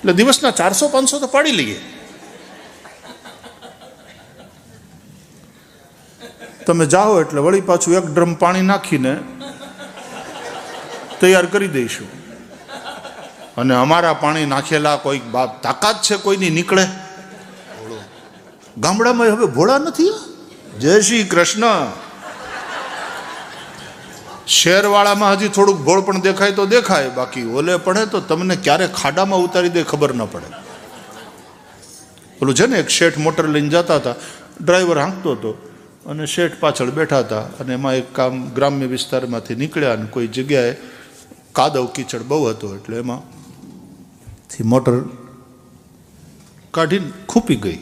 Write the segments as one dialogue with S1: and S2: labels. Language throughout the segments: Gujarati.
S1: એટલે દિવસના ચારસો, પાંચસો તો પાડી લઈએ. તમે જાઓ એટલે વળી પાછું એક ડ્રમ પાણી નાખીને તૈયાર કરી દઈશું. અને અમારા પાણી નાખેલા કોઈક બાપ તાકાત છે કોઈની નીકળે? ગામડામાં હવે ભોળા નથી? જય શ્રી કૃષ્ણ. શહેરવાળામાં હજી થોડુંક ભોળ પણ દેખાય તો દેખાય, બાકી ઓલે પડે તો તમને ક્યારે ખાડામાં ઉતારી દે ખબર ન પડે. પેલું છે ને એક શેઠ મોટર લઈને જતા હતા, ડ્રાઈવર હાંકતો હતો અને શેઠ પાછળ બેઠા હતા અને એમાં એક કામ ગ્રામ્ય વિસ્તારમાંથી નીકળ્યા અને કોઈ જગ્યાએ કાદવ કીચડ બહુ હતો એટલે એમાં થી મોટર કાઢીને ખૂપી ગઈ.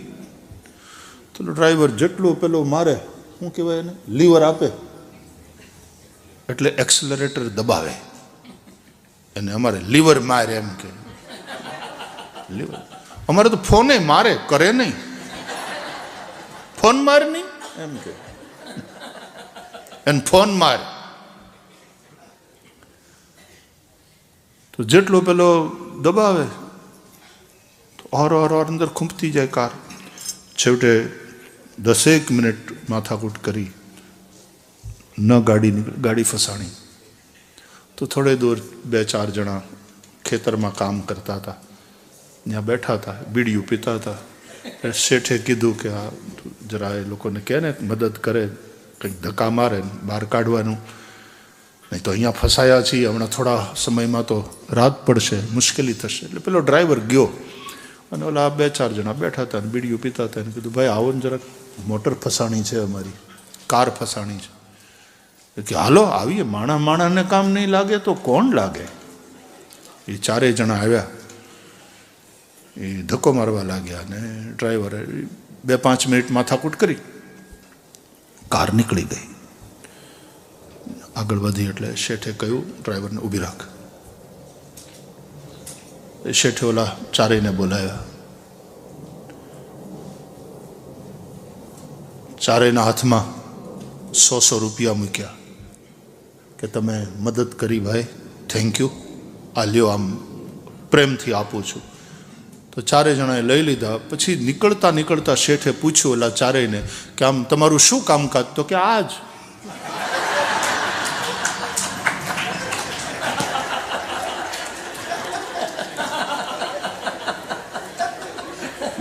S1: તો ડ્રાઈવર જેટલું પેલો મારે, શું કહેવાય એને, લીવર આપે એટલે એક્સલરેટર દબાવે. અને અમારે લીવર મારે એમ કે. લીવર? અમારે તો ફોને મારે, કરે નહીં. ફોન માર નહીં? એમ કે. એને ફોન માર. તો જેટલો પેલો દબાવે ઓર ઓર ઓર અંદર ખૂંપતી જાય કાર. છેવટે દસેક મિનિટ માથાકૂટ કરી. ન ગાડી ગાડી ફસાણી. તો થોડે દૂર બે ચાર જણા ખેતરમાં કામ કરતા હતા. ત્યાં બેઠા હતા, બીડીયું પીતા હતા. શેઠે કીધું કે આ જરા એ લોકોને કહે ને, મદદ કરે, કંઈક ધક્કા મારે, બહાર કાઢવાનું. નહીં તો અહીંયા ફસાયા છીએ, હમણાં થોડા સમયમાં તો રાત પડશે, મુશ્કેલી થશે. એટલે પેલો ડ્રાઈવર ગયો. અને ઓલા બે ચાર જણા બેઠા હતા ને બીડીયું પીતા હતા ને કીધું, ભાઈ, આવો ને જરાક. મોટર ફસાણી છે અમારી. કાર ફસાણી છે. કે, હાલો, આવીએ, માણા માણાને કામ નહીં લાગે તો કોણ લાગે? એ ચારેય જણા આવ્યા. એ ધક્કો મારવા લાગ્યા અને ડ્રાઈવરે બે પાંચ મિનિટ માથાકૂટ કરી. કાર નીકળી ગઈ. આગળ વધી એટલે શેઠે કહ્યું, ડ્રાઈવરને ઊભી રાખ. શેઠે ઓલા ચારેયને બોલાવ્યા. ચારેયના હાથમાં સો સો રૂપિયા મૂક્યા. કે તમે મદદ કરી ભાઈ. થેન્ક યુ આ લ્યો આમ પ્રેમથી આપું છું. તો ચારે જણાએ લઈ લીધા. પછી નીકળતા નીકળતા શેઠે પૂછ્યું એલા ચારેયને કે આમ તમારું શું કામકાજ? તો કે આ જ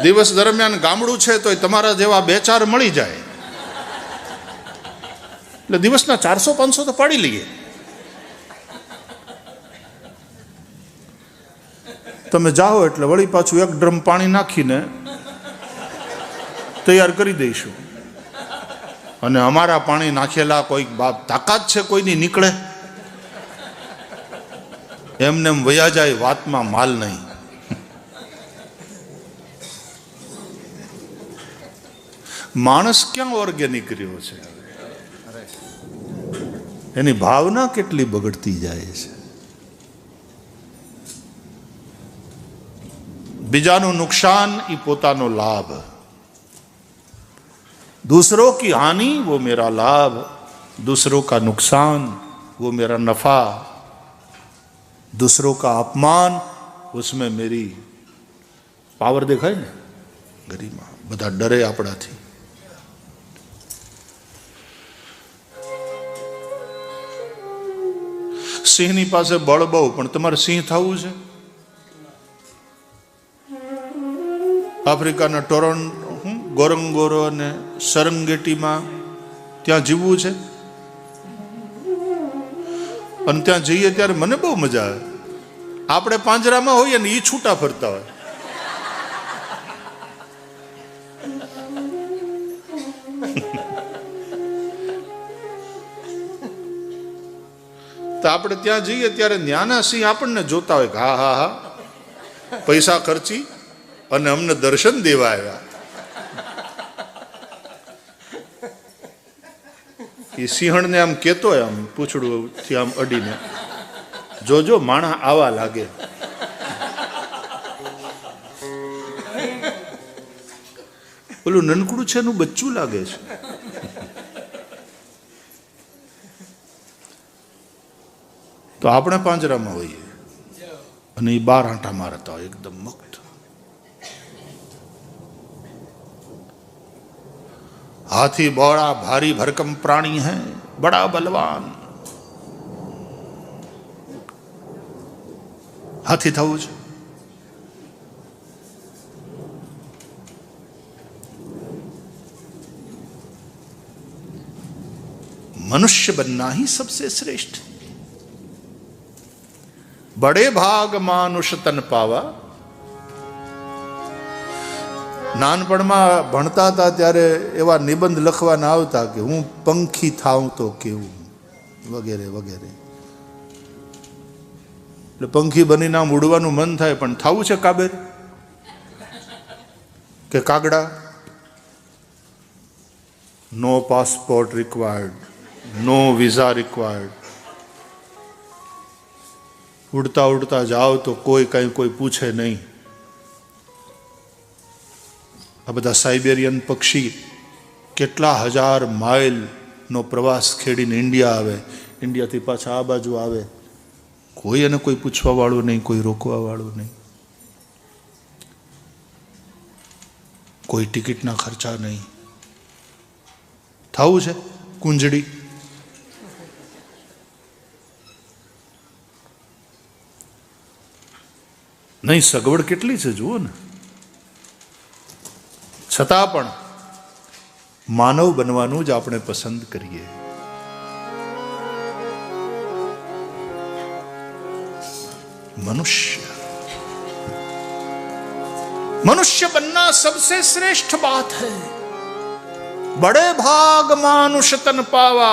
S1: દિવસ દરમિયાન ગામડું છે તો તમારા જેવા બે ચાર મળી જાય. એટલે દિવસના ચારસો, પાંચસો તો પાડી લઈએ. તમે જાઓ એટલે વળી પાછું એક ડ્રમ પાણી નાખીને તૈયાર કરી દઈશું. અને અમારા પાણી નાખેલા કોઈક બાપ તાકાત છે કોઈની નીકળે? એમને એમ વયા જાય વાતમાં માલ નહીં. માણસ ક્યાં ઓર્ગેનિક રહ્યો છે? એની ભાવના કેટલી બગડતી જાય છે બીજાનું નુકસાન એ પોતાનો લાભ दूसरों की हानि वो मेरा लाभ दूसरों का नुकसान वो मेरा नफा दूसरों का अपमान उसमें मेरी પાવર દેખાય ને ગરીમાં બધા ડરે આપણાથી સિંહની પાસે બળ બહુ, પણ તમારે સિંહ થવું છે? આફ્રિકાના ટોરન ગોરંગોરો અને સરંગેટીમાં ત્યાં જીવવું છે? અને ત્યાં જઈએ ત્યારે મને બહુ મજા આવે. આપણે પાંજરામાં હોઈએ ને એ છૂટા ફરતા હોય. આપણે ત્યાં જઈએ ત્યારે ન્યાના સિંહ આપણને જોતા હોય કે હા હા હા. પૈસા ખર્ચી અને અમને દર્શન દેવા આવ્યા. એ સિંહણને આમ કહેતો હોય, આમ પૂછડું થી આમ અડીને, જોજો, માણા આવા લાગે. પેલું નનકડું છે એનું બચ્ચું લાગે છે. તો આપણે પાંજરામાં હોઈએ અને એ બાર આંટા મારતા હોય એકદમ મુક્ત हाथी बड़ा भारी भरकम प्राणी है बड़ा बलवान હાથી થવું છે मनुष्य बनना ही सबसे श्रेष्ठ બડે ભાગ માનુષ તન પાવા નાનપણમાં ભણતા હતા ત્યારે એવા નિબંધ લખવાના આવતા કે હું પંખી થાઉં તો કેવું વગેરે વગેરે એટલે પંખી બનીને આમ ઉડવાનું મન થાય, પણ થવું છે કાબેર? કે કાગડા? No passport required no visa required ઉડતા ઉડતા જાઓ તો કોઈ કંઈ કોઈ પૂછે નહીં. આ બધા સાઇબેરિયન પક્ષી કેટલા હજાર માઇલનો પ્રવાસ ખેડીને ઇન્ડિયા આવે, ઇન્ડિયાથી પાછા આ બાજુ આવે. કોઈ એને કોઈ પૂછવાવાળું નહીં, કોઈ રોકવાવાળું નહીં. કોઈ ટિકિટના ખર્ચા નહીં. થવું છે? કુંજડી? નહીં સગવડ કેટલી છે જુઓ ને છતાં પણ માનવ બનવાનું જ આપણે પસંદ કરીએ मनुष्य मनुष्य बनना सबसे श्रेष्ठ बात है बड़े भाग मानुष तन पावा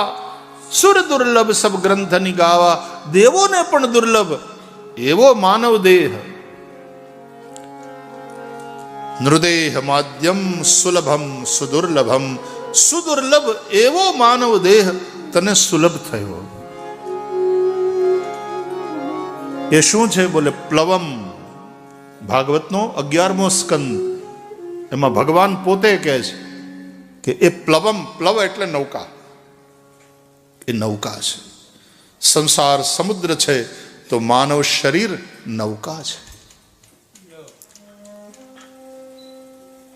S1: સુર દુર્લભ સબ ગ્રંથ નિગાવા દેવોને પણ દુર્લભ એવો માનવ દેહ નૃદેહ માધ્યમ સુલભમ સુદુર્લભમ સુદુર્લભ એવો માનવ દેહ તને સુલભ થયો એ શું છે બોલે પ્લવમ ભાગવતનો અગિયારમો સ્કંદ એમાં ભગવાન પોતે કહે છે કે એ પ્લવમ પ્લવ એટલે નૌકા એ નૌકા છે સંસાર સમુદ્ર છે તો માનવ શરીર નૌકા છે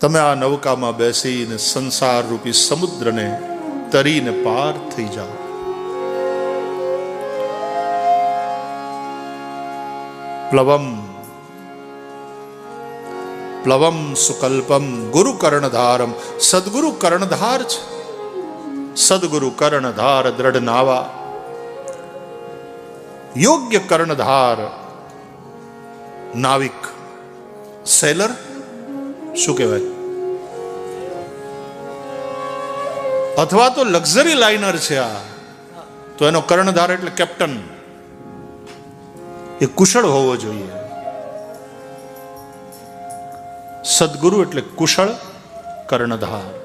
S1: તમે આ નૌકામાં બેસીને સંસાર રૂપી સમુદ્રને તરીને પાર થઈ જાઓ. પ્લવમ પ્લવમ સુકલ્પમ, ગુરુ કર્ણધારમ. સદગુરુ કર્ણધાર છે. સદગુરુ કર્ણધાર દ્રઢ નાવા. યોગ્ય કર્ણધાર નાવિક, સેલર શું કહેવાય? અથવા તો લક્ઝરી લાઇનર છે આ. તો એનો કર્ણધાર એટલે કેપ્ટન. એ કુશળ હોવો જોઈએ. સદગુરુ એટલે કુશળ કર્ણધાર.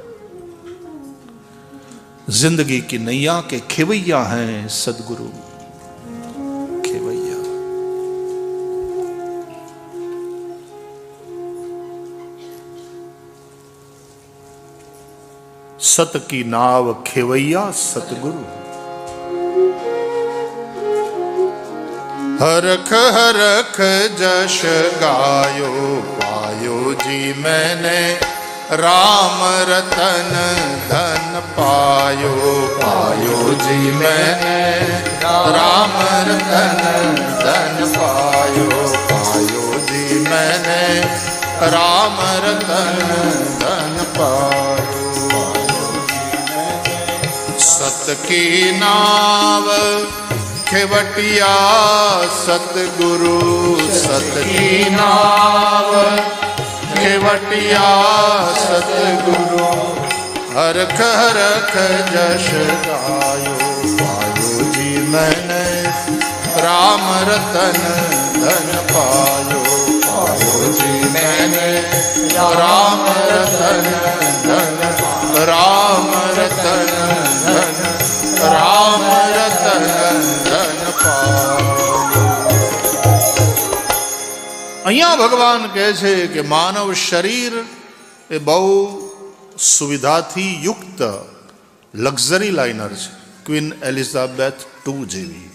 S1: જિંદગી કી નૈયા કે ખેવૈયા હૈ સદગુરુ. સત કી નાવ ખેવૈયા સતગુરુ હરખ હરખ જશ ગાયો પાયો જી મેને રામ રતન ધન પાયો પાયો જી મેને રામ રતન ધન પાયો પાયો જી મેને રામ રતન ધન પાયો सत की नाव खेवटिया सतगुरु सत की नाव खेवटिया सतगुरु हरख हरख जश गायो पायो जी मैंने राम रतन धन पायो पायो जी मैंने राम रतन धन અહીંયા ભગવાન કહે છે કે માનવ શરીર એ બહુ સુવિધાથી યુક્ત લક્ઝરી લાઇનર છે. ક્વીન એલિઝાબેથ ટુ જેવી.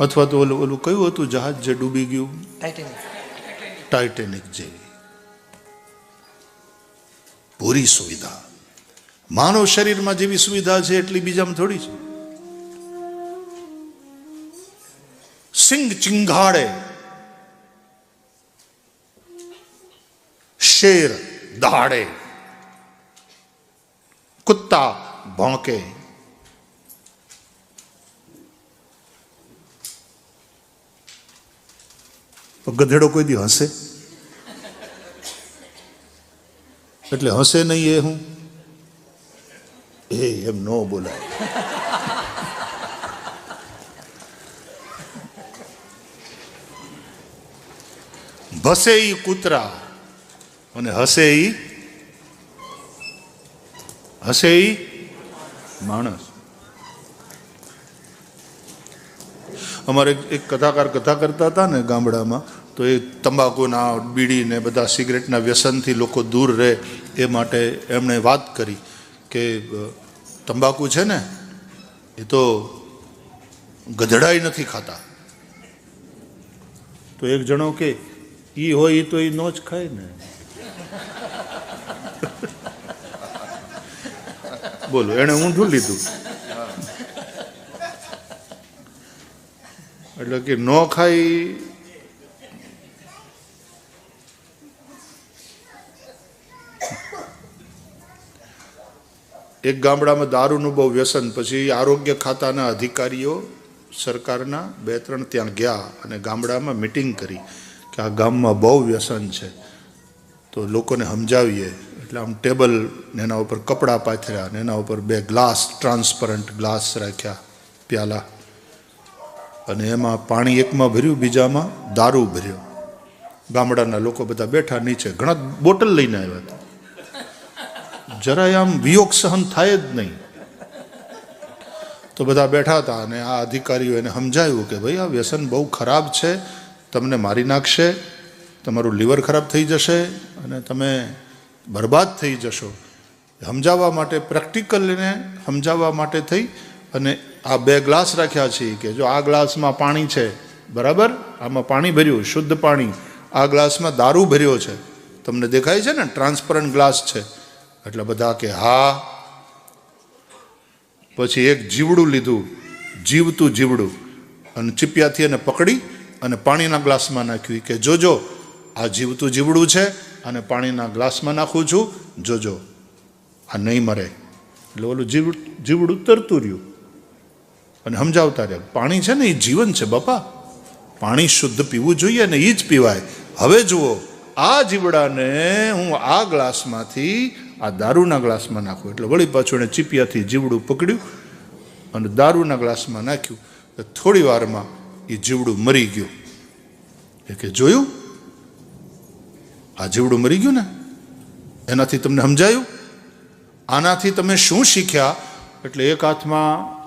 S1: અથવા તો ઓલું ઓલું કયું હતું જહાજ જે ડૂબી ગયું?
S2: ટાઇટેનિક
S1: ટાઇટેનિક જેવી. પૂરી સુવિધા. માનવ શરીરમાં જેવી સુવિધા છે એટલી બીજામાં થોડી છે? સિંગ ચિંઘાડે શેર દહાડે કુત્તા ભોંકે. તો ગધેડો કોઈ દી હસે? એટલે હસે નહીં એ હું? એ એમ ન બોલાય. ભસે ઈ કૂતરા. અને હસે ઈ હસે ઈ માણસ. અમારે એક કથાકાર કથા કરતા હતા ને ગામડામાં, તો એ તંબાકુના બીડી ને બધા સિગરેટના વ્યસનથી લોકો દૂર રહે એ માટે એમણે વાત કરી કે તંબાકુ છે ને, એ તો ગધડાઈ નથી ખાતા. તો એક જણો કે ઈ હોય એ તો એ નો જ ખાય ને. બોલો, એણે ઊંધું લીધું. એટલે કે ન ખાઈ એક ગામડામાં દારૂનું બહુ વ્યસન, પછી આરોગ્ય ખાતાના અધિકારીઓ સરકારના બે ત્રણ ત્યાં ગયા અને ગામડામાં મિટિંગ કરી. કે આ ગામમાં બહુ વ્યસન છે. તો લોકોને સમજાવીએ. એટલે આમ ટેબલ ને એના ઉપર કપડાં પાથર્યા ને એના ઉપર બે ગ્લાસ, ટ્રાન્સપરન્ટ ગ્લાસ રાખ્યા પ્યાલા. અને એમાં પાણી એકમાં ભર્યું, બીજામાં દારૂ ભર્યો. ગામડાના લોકો બધા બેઠા નીચે. ઘણા બોટલ લઈને આવ્યા હતા. જરાય આમ વિયોગ સહન થાય જ નહીં. તો બધા બેઠા હતા અને આ અધિકારીઓ એને સમજાયું કે ભાઈ, આ વ્યસન બહુ ખરાબ છે. તમને મારી નાખશે, તમારું લીવર ખરાબ થઈ જશે અને તમે બરબાદ થઈ જશો. સમજાવવા માટે પ્રેક્ટિકલ એને સમજાવવા માટે થઈ અને આ બે ગ્લાસ રાખ્યા છે કે જો આ ગ્લાસમાં પાણી છે, બરાબર? આમાં પાણી ભર્યું, શુદ્ધ પાણી. આ ગ્લાસમાં દારૂ ભર્યો છે. તમને દેખાય છે ને, ટ્રાન્સપરન્ટ ગ્લાસ છે. એટલે બધા કે, હા. પછી એક જીવડું લીધું, જીવતું જીવડું. અને ચીપિયાથી એને પકડી અને પાણીના ગ્લાસમાં નાખ્યું કે, જોજો, આ જીવતું જીવડું છે અને પાણીના ગ્લાસમાં નાખું છું, જોજો. આ નહીં મરે. એટલે ઓલું જીવ જીવડું તરતું રહ્યું. અને સમજાવતા રહ્યા, પાણી છે ને એ જીવન છે બાપા. પાણી શુદ્ધ પીવું જોઈએ ને એ જ પીવાય. હવે જુઓ, આ જીવડાને હું આ ગ્લાસમાંથી, આ દારૂના ગ્લાસમાં નાખું. એટલે વળી પાછું એણે ચીપિયાથી જીવડું પકડ્યું અને દારૂના ગ્લાસમાં નાખ્યું. થોડી વારમાં એ જીવડું મરી ગયું. એ કે, જોયું? આ જીવડું મરી ગયું ને? એનાથી તમને સમજાયું? આનાથી તમે શું શીખ્યા? એટલે એક હાથમાં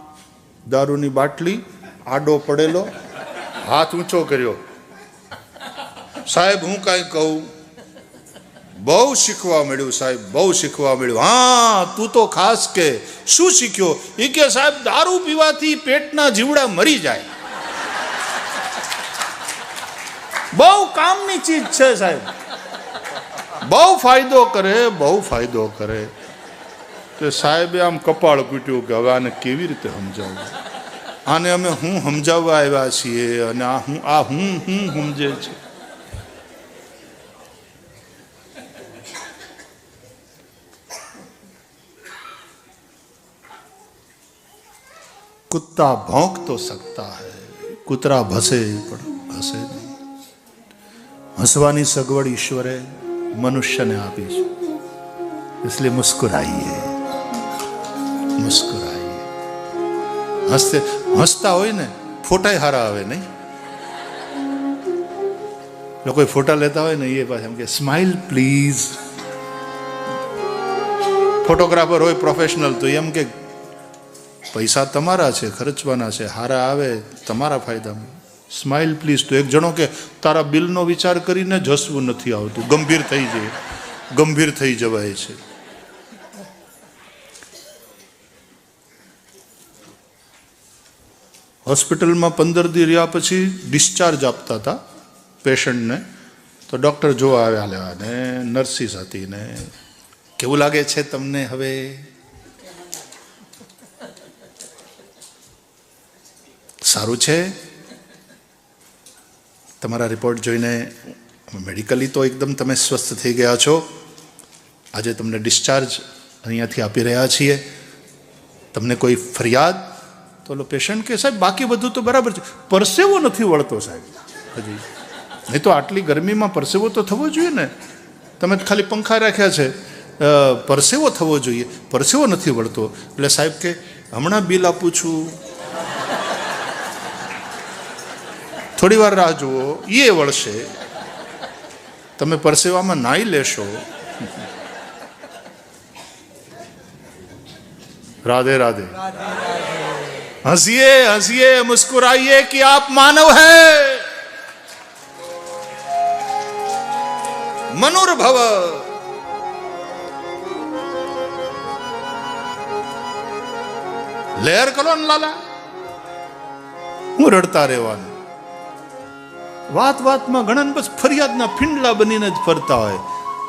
S1: દારૂની બાટલી, આડો પડેલો, હાથ ઊંચો કર્યો. સાહેબ, હું કાંઈ કહું? બહુ શીખવા મળ્યું સાહેબ, બહુ શીખવા મળ્યું. હા, તું તો ખાસ કે. શું શીખ્યો? એ કે, સાહેબ, દારૂ પીવાથી પેટના જીવડા મરી જાય. બહુ કામની ચીજ છે સાહેબ બહુ ફાયદો કરે બહુ ફાયદો કરે તે સાહેબે આમ કપાળ કૂટ્યું કે હવે આને કેવી રીતે સમજાવવું આને અમે હું સમજાવવા આવ્યા છીએ અને આ હું આ હું હું સમજે છે कुत्ता भौंक तो सकता है કૂતરા ભસે પણ હસે નહીં હસવાની સગવડ ઈશ્વરે મનુષ્યને આપી છે. એટલે મુસ્કુરાઈએ. મુસ્કુરાઈએ. હસતે, હસતા હોય ને, ફોટાય હારા આવે નહીં. લોકો ફોટા લેતા હોય ને, એ પાસે એમ કે સ્માઇલ પ્લીઝ ફોટોગ્રાફર હોય પ્રોફેશનલ તો એમ કે, પૈસા તમારા છે, ખર્ચવાના છે, હારા આવે, તમારા ફાયદામાં સ્માઇલ પ્લીઝ તો એક જણો કે, તારા બિલનો વિચાર કરીને જ હસવું નથી આવતું. ગંભીર થઈ જાય. ગંભીર થઈ જવાય છે. હોસ્પિટલમાં પંદર દી રહ્યા પછી ડિસ્ચાર્જ આપતા હતા પેશન્ટને. તો ડૉક્ટર જોવા આવ્યા લેવા ને નર્સિસ હતી ને. કેવું લાગે છે તમને હવે? સારું છે. તમારા રિપોર્ટ જોઈને મેડિકલી તો એકદમ તમે સ્વસ્થ થઈ ગયા છો. આજે તમને ડિસ્ચાર્જ અહીંયાથી આપી રહ્યા છીએ. તમને કોઈ ફરિયાદ? તો ઓલો પેશન્ટ કે, સાહેબ, બાકી બધું તો બરાબર છે. પરસેવો નથી વળતો, સાહેબ. હજી. નહીં તો આટલી ગરમીમાં પરસેવો તો થવો જોઈએ ને. તમે ખાલી પંખા રાખ્યા છે. પરસેવો થવો જોઈએ. પરસેવો નથી વળતો. એટલે સાહેબ કે, હમણાં બિલ આપું છું. થોડી વાર રાહ જુઓ એ વળશે તમે પરસેવામાં નાઈ લેશો राधे राधे हंसिए हंसिए मुस्कुराइए कि आप मानव है मनुर्भव લેયર કરો ને લાલા હું રડતા રહેવાનું વાત વાતમાં ઘણા બસ ફરિયાદના ફિંડલા બનીને જ ફરતા હોય.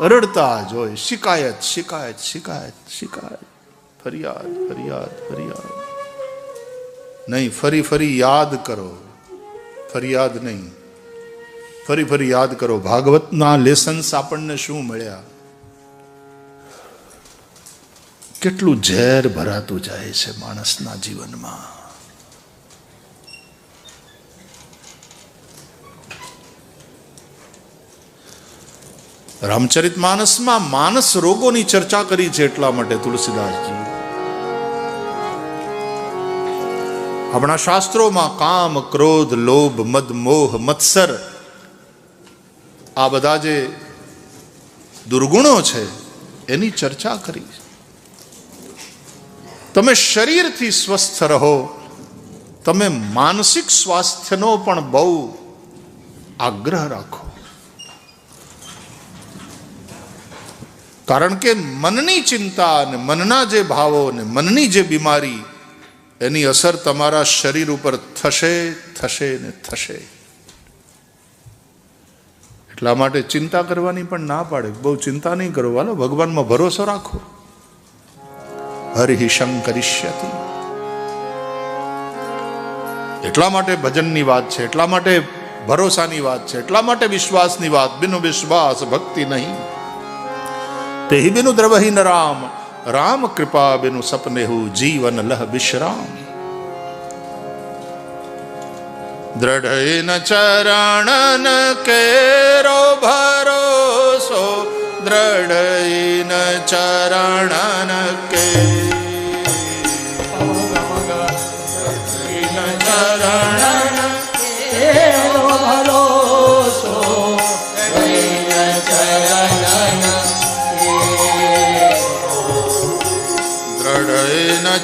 S1: રડતા જ હોય. શિકાયત શિકાયત શિકાયત શિકાયત. ફરિયાદ ફરિયાદ ફરિયાદ. નહીં, ફરી ફરી યાદ કરો. ફરિયાદ નહીં. ફરી ફરી યાદ કરો. ભાગવતના લેસન્સ આપણને શું મળ્યા? કેટલું ઝેર ભરાતું જાય છે માણસના જીવનમાં. રામચરિત માનસમાં માનસ રોગોની ચર્ચા કરી છે એટલા માટે તુલસીદાસજી. આપણા શાસ્ત્રોમાં કામ, ક્રોધ, લોભ, મદ, મોહ, મત્સર આ બધા જે દુર્ગુણો છે, એની ચર્ચા કરી તમે શરીરથી સ્વસ્થ રહો, તમે માનસિક સ્વાસ્થ્યનો પણ બહુ આગ્રહ રાખો. કારણ કે મનની ચિંતા અને મનના જે ભાવો ને મનની જે બીમારી, એની અસર તમારા શરીર ઉપર થશે થશે ને થશે. એટલા માટે ચિંતા કરવાની પણ ના પાડે. બહુ ચિંતા નહીં કરો. વાલો, ભગવાનમાં ભરોસો રાખો. હરિ શંકરિષ્યતિ. એટલા માટે ભજનની વાત છે. એટલા માટે ભરોસાની વાત છે. એટલા માટે વિશ્વાસની વાત. બિનો વિશ્વાસ ભક્તિ નહીં. તે બિનુ દ્રવહી ન રામ રામ કૃપા બિનુ સપને હું જીવન લહ વિશ્રામ દ્રઢ ન ચરણ કેરો ભરોસો દ્રઢ ન ચરણ કે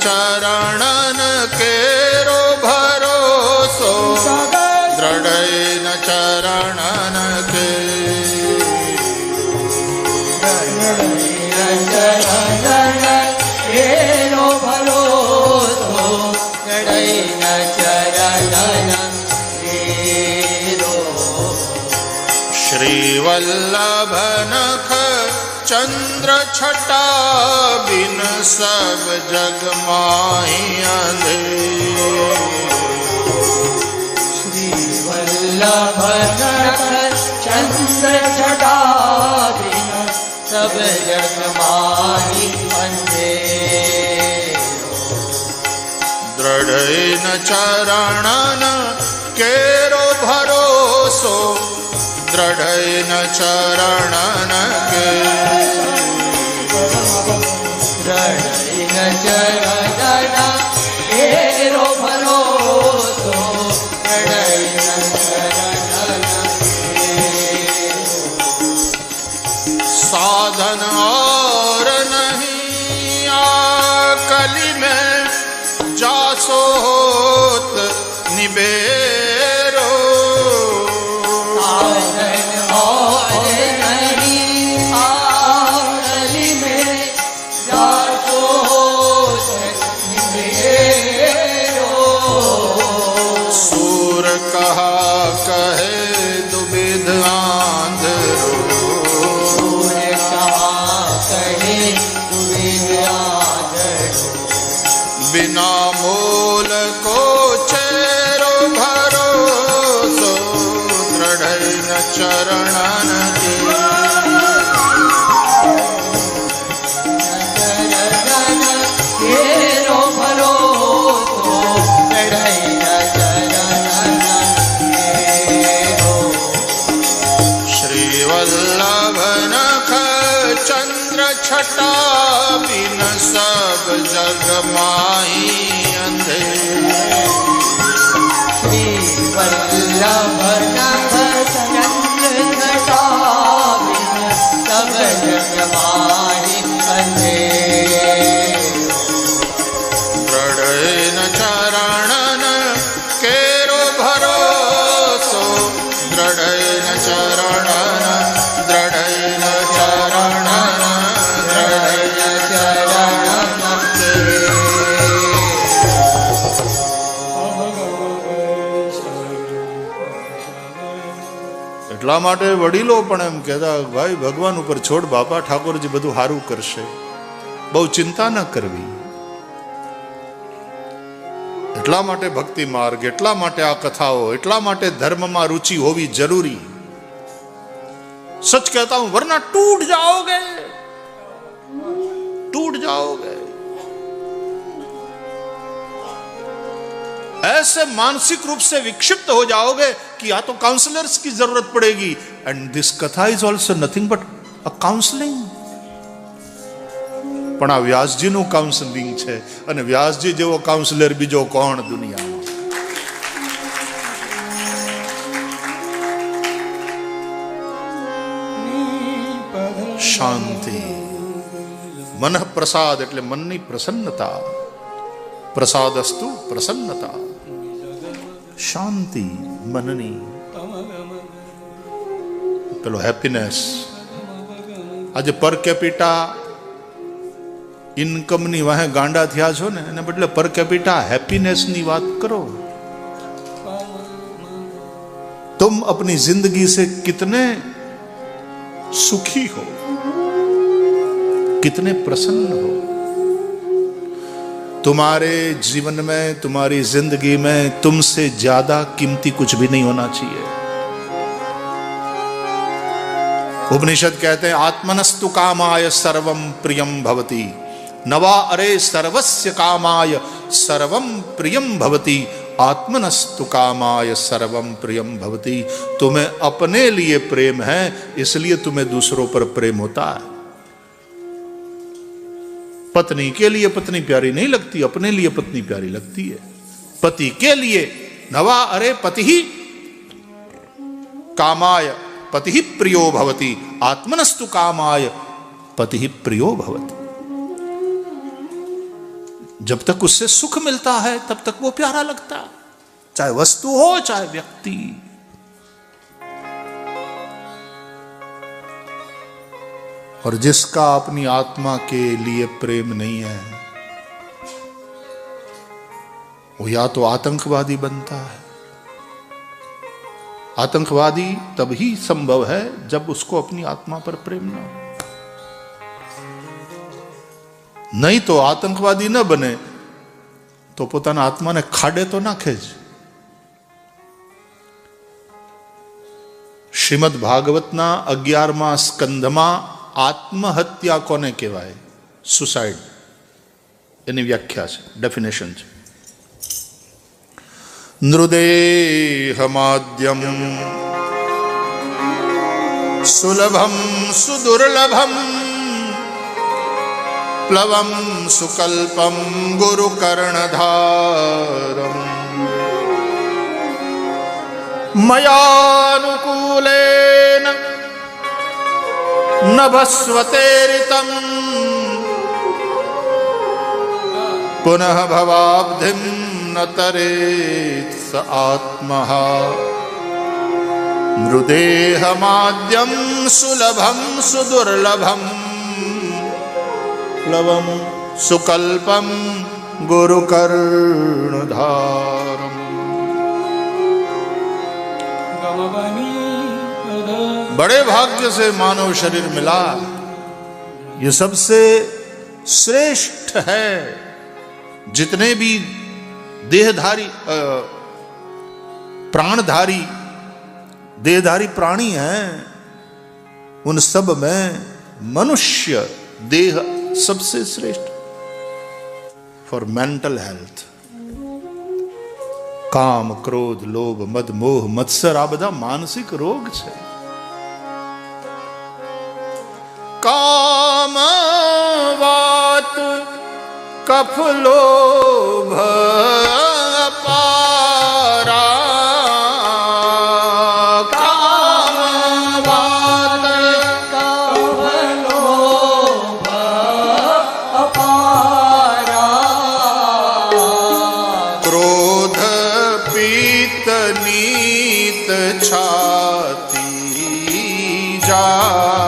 S1: चरणन केरो भरोसो दृढैन चरणन के श्रीवल्लभनख चन्द्रछटा बिन સબ જગ શ્રી વલ્લભ
S2: ચંદ્ર ચડાવી સબ જગ માહી અંધે
S1: દ્રઢ ચરણ કેરો ભરોસો દ્રઢ ચરણ કે
S2: દ્રઢ ચરણ
S1: छटा बिन सब जग माही એટલા માટે વડીલો પણ એમ કહેતા, ભાઈ, ભગવાન ઉપર છોડ, બાપા, ઠાકોરજી બધું સારું કરશે. બહુ ચિંતા ન કરવી. એટલા માટે ભક્તિ માર્ગ, એટલા માટે આ કથાઓ, એટલા માટે ધર્મમાં રુચિ હોવી જરૂરી. સચ કહેતા હું, વરના તૂટ જાઓગે. તૂટ જાઓગે. ऐसे मानसिक रूप से विक्षिप्त हो जाओगे कि या तो काउंसलर्स की जरूरत पड़ेगी एंड दिस कथा is also nothing but a counselling પણ આ વ્યાસજીનું કાઉન્સેલિંગ છે અને વ્યાસજી જેવો કાઉન્સલર બીજો કોણ દુનિયામાં શાંતિ મન પ્રસાદ એટલે મનની પ્રસન્નતા પ્રસાદસ્તુ પ્રસન્નતા શાંતિ મનની પેલો હેપીનેસ આજે પર કેપિટા ઇન્કમની વાહે ગાંડા થયા છો ને એને બદલે પર કેપિટા હેપીનેસની વાત કરો तुम अपनी जिंदगी से कितने सुखी हो कितने प्रसन्न हो तुम्हारे जीवन में, तुम्हारी ज़िंदगी में तुमसे ज़्यादा कीमती कुछ भी नहीं होना चाहिए। उपनिषद कहते हैं, आत्मनस्तु कामाय सर्वम प्रियम भवती। नवा अरे सर्वस्य कामाय सर्वम प्रियम भवती। आत्मनस्तु कामाय सर्वम प्रियम भवती। तुम्हें अपने लिए प्रेम है, इसलिए तुम्हें दूसरों पर प्रेम होता है। पत्नी के लिए पत्नी प्यारी नहीं लगती, अपने लिए पत्नी प्यारी लगती है। पति के लिए नवा अरे पति ही कामाय, पति ही प्रियो भवती, आत्मनस्तु कामाय, पति ही प्रियो भवती। जब तक उससे सुख मिलता है, तब तक वो प्यारा लगता चाहे वस्तु हो, चाहे व्यक्ति। और जिसका अपनी आत्मा के लिए प्रेम नहीं है वो या तो आतंकवादी बनता है आतंकवादी तभी संभव है जब उसको अपनी आत्मा पर प्रेम न हो નહીં તો આતંકવાદી ન બને તો પોતાના આત્માને ખાડે તો નાખે જ શ્રીમદ ભાગવતના અગિયારમા સ્કંધમાં આત્મહત્યા કોને કહેવાય? સુસાઇડ એની વ્યાખ્યા છે ડેફિનેશન છે. નૃદેહમાદ્યમ સુલભમ સુદુર્લભમ પ્લવમ સુકલ્પમ ગુરુકર્ણધારમ મયાનુકૂલેન નભસ્વતેરિતમ પુનઃ ભવાબ્ધિમ ન તરેત સ આત્મા મૃદેહમાદ્યમ સુલભમ સુદુર્લભમ પ્લવમ સુકલ્પમ ગુરુકર્ણધારમ बड़े भाग्य से मानव शरीर मिला ये सबसे श्रेष्ठ है जितने भी देहधारी अ, प्राणधारी देहधारी प्राणी हैं उन सब में मनुष्य देह सबसे श्रेष्ठ फॉर मेंटल हेल्थ કામ ક્રોધ લોભ મદ મોહ મત્સર આ બધા માનસિક રોગ છે કામ વાત કફ લોભ પારા કામ વાત ક્રોધ પીત નીત છાતી જારા